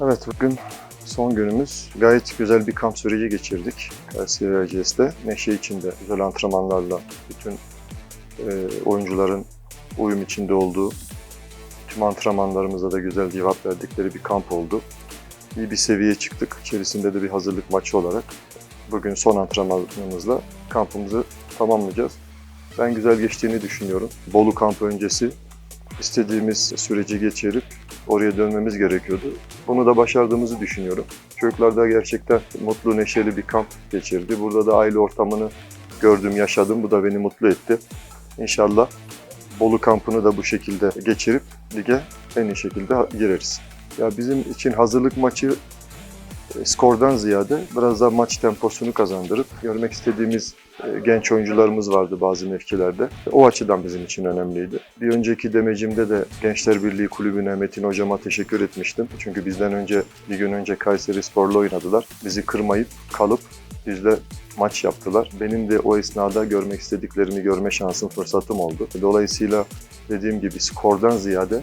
Evet bugün son günümüz. Gayet güzel bir kamp süreci geçirdik. Erciyes'te. Neşe içinde güzel antrenmanlarla bütün e, oyuncuların uyum içinde olduğu, tüm antrenmanlarımıza da güzel cevap verdikleri bir kamp oldu. İyi bir seviyeye çıktık. İçerisinde de bir hazırlık maçı olarak bugün son antrenmanımızla kampımızı tamamlayacağız. Ben güzel geçtiğini düşünüyorum. Bolu kampı öncesi istediğimiz süreci geçirip oraya dönmemiz gerekiyordu. Bunu da başardığımızı düşünüyorum. Çocuklar da gerçekten mutlu, neşeli bir kamp geçirdi. Burada da aile ortamını gördüm, yaşadım. Bu da beni mutlu etti. İnşallah Bolu kampını da bu şekilde geçirip lige en iyi şekilde gireriz. Ya bizim için hazırlık maçı e, skordan ziyade biraz daha maç temposunu kazandırıp görmek istediğimiz genç oyuncularımız vardı bazı mevkilerde. O açıdan bizim için önemliydi. Bir önceki demecimde de Gençler Birliği Kulübü'ne Metin Hocama teşekkür etmiştim. Çünkü bizden önce bir gün önce Kayseri Spor'la oynadılar. Bizi kırmayıp kalıp bizle maç yaptılar. Benim de o esnada görmek istediklerimi görme şansım, fırsatım oldu. Dolayısıyla dediğim gibi skordan ziyade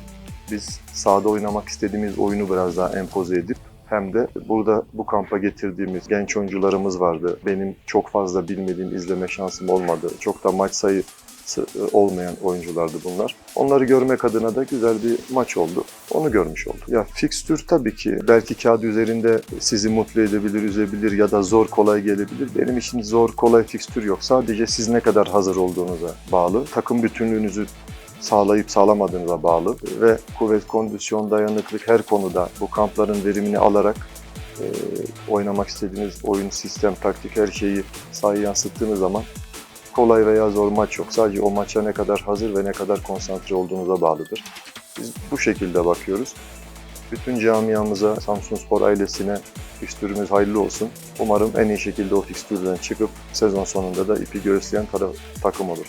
biz sahada oynamak istediğimiz oyunu biraz daha empoze edip hem de burada bu kampa getirdiğimiz genç oyuncularımız vardı. Benim çok fazla bilmediğim, izleme şansım olmadı. Çok da maç sayısı olmayan oyunculardı bunlar. Onları görmek adına da güzel bir maç oldu. Onu görmüş olduk. Ya fikstür tabii ki belki kağıt üzerinde sizi mutlu edebilir, üzebilir ya da zor kolay gelebilir. Benim için zor kolay fikstür yok. Sadece siz ne kadar hazır olduğunuza bağlı. Takım bütünlüğünüzü sağlayıp sağlamadığınıza bağlı ve kuvvet, kondisyon, dayanıklık her konuda bu kampların verimini alarak e, oynamak istediğiniz oyun, sistem, taktik her şeyi sahaya yansıttığınız zaman kolay veya zor maç yok. Sadece o maça ne kadar hazır ve ne kadar konsantre olduğunuza bağlıdır. Biz bu şekilde bakıyoruz. Bütün camiamıza, Samsun Spor ailesine fikstürümüz hayırlı olsun. Umarım en iyi şekilde o fikstürden çıkıp sezon sonunda da ipi göğüsleyen takım olur.